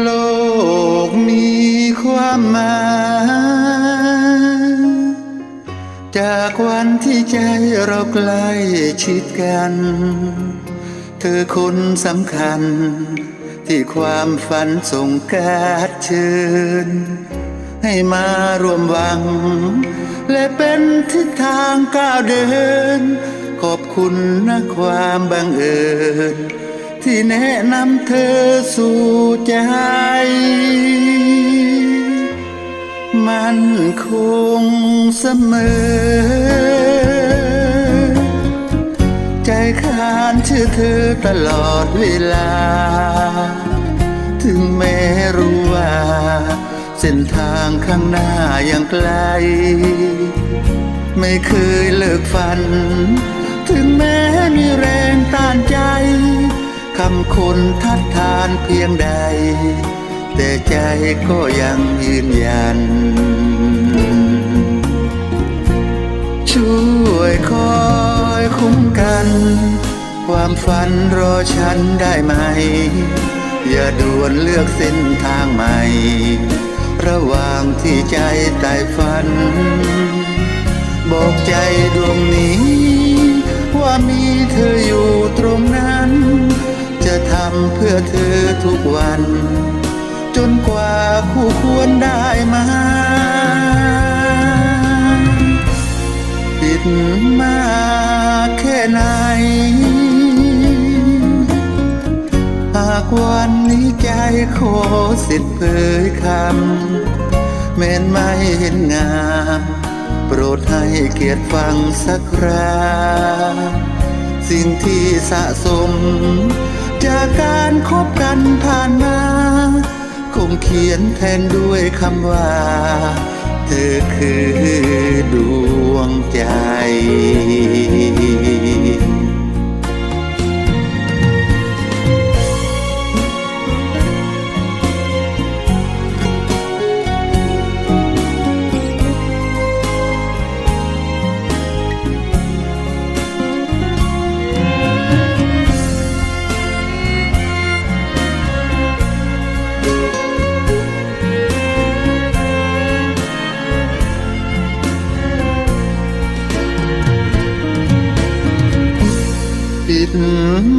โลกมีความหมายจากวันที่ใจเราใกล้ชิดกัน เธอคนสำคัญ ที่ความฝันส่งการดเชิญ ให้มารวมวัง และเป็นทิศทางก้าวเดิน ขอบคุณนะความบังเอิญ ที่แนะนำเธอสู่ใจ มันคงเสมอ ใจขานชื่อเธอตลอดเวลา ถึงแม้รู้ว่า เส้นทางข้างหน้ายังไกล ไม่เคยเลิกฝัน ถึงแม้มีแรงต้านใจ คำคนทัดทานเพียงใด แต่ใจก็ยังยืนยัน ช่วยคอยคุ้มกัน ความฝันรอฉันได้ไหม อย่าด่วนเลือกเส้นทางใหม่ ระหว่างที่ใจใต้ฝัน บอกใจดวงนี้ ว่ามีเธออยู่ตรงนั้น จนกว่าคู่ควรได้มาผิดมาแค่ไหน หากวันนี้ใจขอสิทธิ์เผยคำแม้นไม่เห็นงาม โปรดให้เกียรติฟังสักครา สิ่งที่สะสม จากการคบกันผ่านมา คงเขียนแทนด้วยคำว่า เธอคือ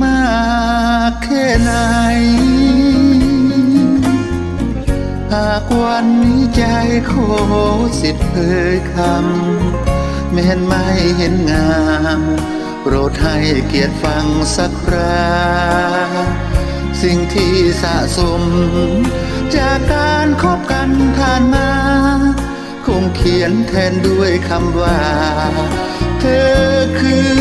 มากแค่ไหน หากวันนี้ใจขอสิทธิ์เผยคำแม้นไม่เห็นงาม โปรดให้เกียรติฟังสักคราสิ่งที่สะสม จากการคบกันผ่านมา คงเขียนแทนด้วยคำว่า เธอคือ